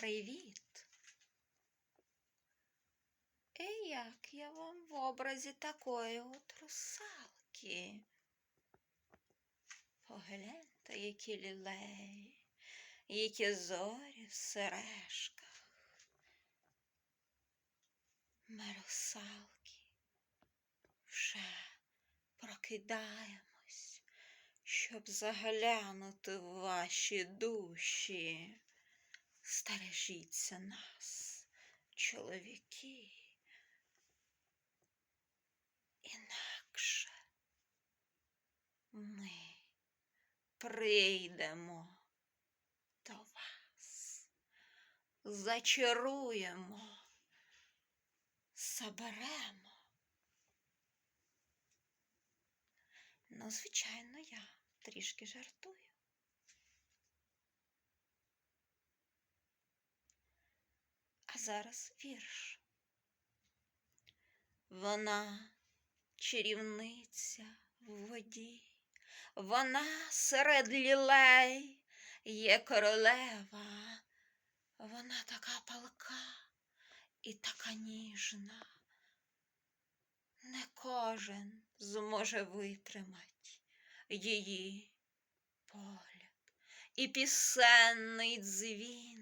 Привіт. І як я вам в образі такої от русалки? Погляньте, які лілеї, які зорі в сережках. Ми русалки вже прокидаємось, щоб заглянути в ваші душі. Стережіться нас, чоловіки. Інакше ми прийдемо до вас, зачаруємо, заберемо. Ну, звичайно, я трішки жартую. Зараз вірш. Вона чарівниця в воді, вона серед лілей є королева, вона така палка і така ніжна. Не кожен зможе витримати її погляд і пісенний дзвін.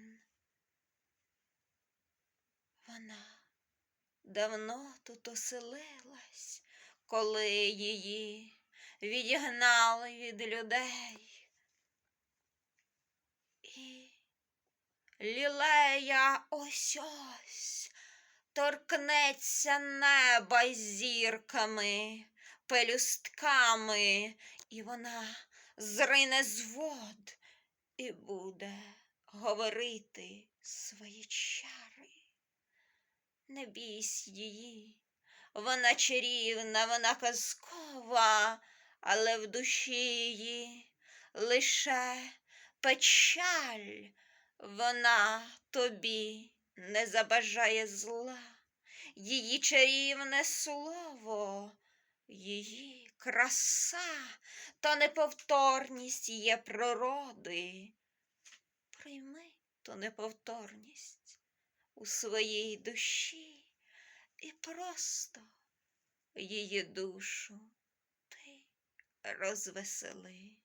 Вона давно тут оселилась, коли її відігнали від людей. І лілея ось ось торкнеться неба зірками, пелюстками, і вона зрине з вод і буде говорити свої чари. Не бійсь її, вона чарівна, вона казкова, але в душі її лише печаль, вона тобі не забажає зла, її чарівне слово, її краса та неповторність є природи. Прийми ту неповторність у своїй душі і просто її душу ти розвесели.